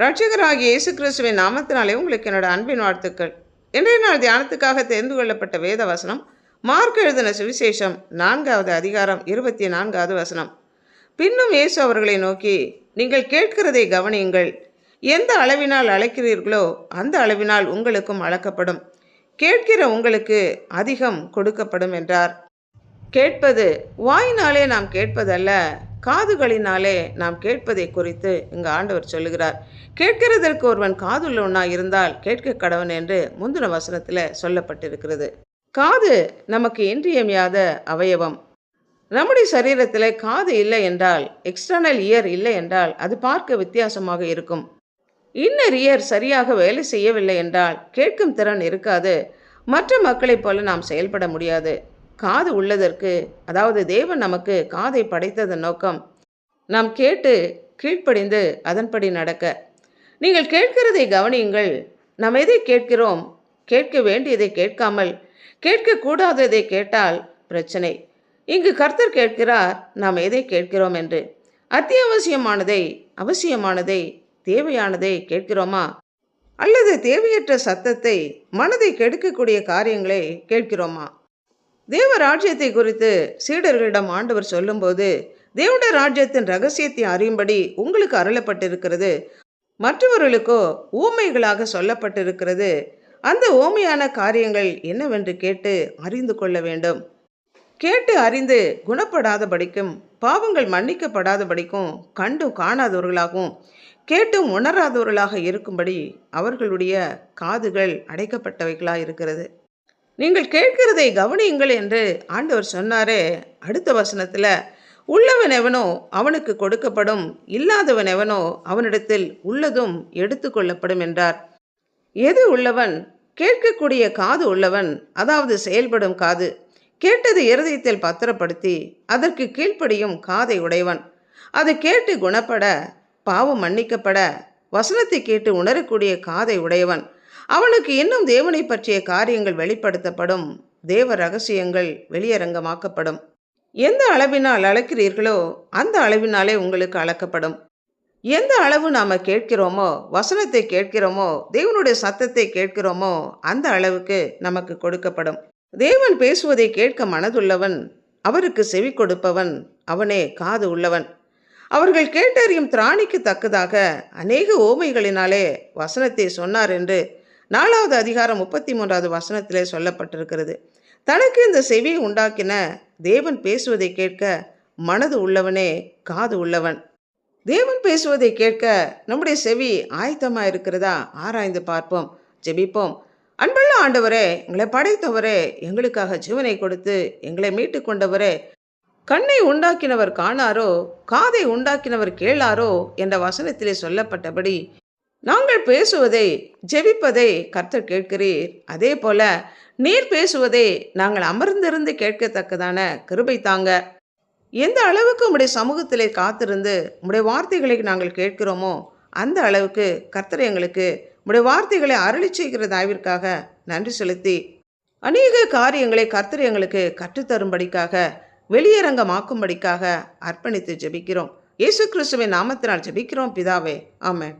ரட்சகராகிய இயேசு கிறிஸ்துவின் நாமத்தினாலே உங்களுக்கு என்னோட அன்பின் வாழ்த்துக்கள். இன்றைய நாள் தியானத்துக்காக தெரிந்து கொள்ளப்பட்ட வேத வசனம் மார்க் எழுதின சுவிசேஷம் நான்காவது அதிகாரம் இருபத்தி நான்காவது வசனம். பின்னும் இயேசு அவர்களை நோக்கி நீங்கள் கேட்கிறதை கவனியுங்கள். எந்த அளவினால் அழைக்கிறீர்களோ அந்த அளவினால் உங்களுக்கும் அளக்கப்படும். கேட்கிற உங்களுக்கு அதிகம் கொடுக்கப்படும் என்றார். கேட்பது வாயினாலே நாம் கேட்பதல்ல காதுகளினாலே நாம் கேட்பதை குறித்து இங்கு ஆண்டவர் சொல்லுகிறார். கேட்கிறதற்கு ஒருவன் காதுள்ளவனா இருந்தால் கேட்க கடவன் என்று முந்தின வசனத்தில் சொல்லப்பட்டிருக்கிறது. காது நமக்கு இன்றியமையாத அவயவம். நம்முடைய சரீரத்தில் காது இல்லை என்றால் எக்ஸ்டர்னல் இயர் இல்லை என்றால் அது பார்க்க வித்தியாசமாக இருக்கும். இன்னர் இயர் சரியாக வேலை செய்யவில்லை என்றால் கேட்கும் திறன் இருக்காது. மற்ற மக்களைப் போல நாம் செயல்பட முடியாது. காது உள்ளதற்கு அதாவது தேவன் நமக்கு காதை படைத்ததன் நோக்கம் நாம் கேட்டு கீழ்ப்படிந்து அதன்படி நடக்க. நீங்கள் கேட்கிறதை கவனியுங்கள். நாம் எதை கேட்கிறோம்? கேட்க வேண்டியதை கேட்காமல் கேட்கக்கூடாததை கேட்டால் பிரச்சனை. இங்கு கர்த்தர் கேட்கிறார் நாம் எதை கேட்கிறோம் என்று. அத்தியாவசியமானதை அவசியமானதை தேவையானதை கேட்கிறோமா? அல்லது தேவையற்ற சத்தத்தை மனதை கெடுக்கக்கூடிய காரியங்களை கேட்கிறோமா? தேவ ராஜ்யத்தை குறித்து சீடர்களிடம் ஆண்டவர் சொல்லும்போது தேவனுடைய ராஜ்யத்தின் ரகசியத்தை அறியும்படி உங்களுக்கு அருளப்பட்டிருக்கிறது. மற்றவர்களுக்கோ ஊமைகளாக சொல்லப்பட்டிருக்கிறது. அந்த ஊமையான காரியங்கள் என்னவென்று கேட்டு அறிந்து கொள்ள வேண்டும். கேட்டு அறிந்து குணப்படாதபடிக்கும் பாவங்கள் மன்னிக்கப்படாதபடிக்கும் கண்டும் காணாதவர்களாகவும் கேட்டும் உணராதவர்களாக இருக்கும்படி அவர்களுடைய காதுகள் அடைக்கப்பட்டவைகளாக இருக்கிறது நீங்கள் கேட்கிறதை கவனியுங்கள் என்று ஆண்டவர் சொன்னாரே. அடுத்த வசனத்தில் உள்ளவன் எவனோ அவனுக்கு கொடுக்கப்படும் இல்லாதவன் எவனோ அவனிடத்தில் உள்ளதும் எடுத்துக்கொள்ளப்படும் என்றார். எது உள்ளவன்? கேட்கக்கூடிய காது உள்ளவன் அதாவது செயல்படும் காது. கேட்டது இருதயத்தில் பத்திரப்படுத்தி அதற்கு கீழ்ப்படியும் காதை உடையவன். அது கேட்டு குணப்பட பாவம் மன்னிக்கப்பட வசனத்தை கேட்டு உணரக்கூடிய காதை உடையவன். அவனுக்கு இன்னும் தேவனை பற்றிய காரியங்கள் வெளிப்படுத்தப்படும். தேவ ரகசியங்கள் வெளியரங்கமாக்கப்படும். எந்த அளவினால் அளக்கிறீர்களோ அந்த அளவினாலே உங்களுக்கு அளக்கப்படும். எந்த அளவு நாம் கேட்கிறோமோ வசனத்தை கேட்கிறோமோ தேவனுடைய சத்தத்தை கேட்கிறோமோ அந்த அளவுக்கு நமக்கு கொடுக்கப்படும். தேவன் பேசுவதை கேட்க மனதுள்ளவன் அவருக்கு செவி கொடுப்பவன் அவனே காது உள்ளவன். அவர்கள் கேட்டறியும் திராணிக்கு தக்கதாக அநேக ஓமைகளினாலே வசனத்தை சொன்னார் என்று நாலாவது அதிகாரம் முப்பத்தி மூன்றாவது வசனத்திலே சொல்லப்பட்டிருக்கிறது. தனக்கு இந்த செவியை உண்டாக்கின தேவன் பேசுவதை கேட்க மனது உள்ளவனே காது உள்ளவன். தேவன் பேசுவதை கேட்க நம்முடைய செவி ஆயத்தமாக இருக்கிறதா? ஆராய்ந்து பார்ப்போம் ஜெபிப்போம். அன்புள்ள ஆண்டவரே எங்களை படைத்தவரே எங்களுக்காக ஜீவனை கொடுத்து எங்களை மீட்டு கொண்டவரே கண்ணை உண்டாக்கினவர் காணாரோ காதை உண்டாக்கினவர் கேளாரோ என்ற வசனத்திலே சொல்லப்பட்டபடி நாங்கள் பேசுவதை ஜெபிப்பதை கர்த்தர் கேட்கிறீர். அதே போல நீர் பேசுவதை நாங்கள் அமர்ந்திருந்து கேட்கத்தக்கதான கிருபை தாங்க. எந்த அளவுக்கு உம்முடைய சமூகத்திலே காத்திருந்து உம்முடைய வார்த்தைகளை நாங்கள் கேட்கிறோமோ அந்த அளவுக்கு கர்த்தர் எங்களுக்கு உம்முடைய வார்த்தைகளை அருளி செய்கிற நன்றி செலுத்தி அநேக காரியங்களை கர்த்தர் எங்களுக்கு கற்றுத்தரும்படிக்காக வெளியரங்கமாக்கும்படிக்காக அர்ப்பணித்து ஜெபிக்கிறோம். இயேசு கிறிஸ்துவின் நாமத்தினால் ஜெபிக்கிறோம். பிதாவே ஆமேன்.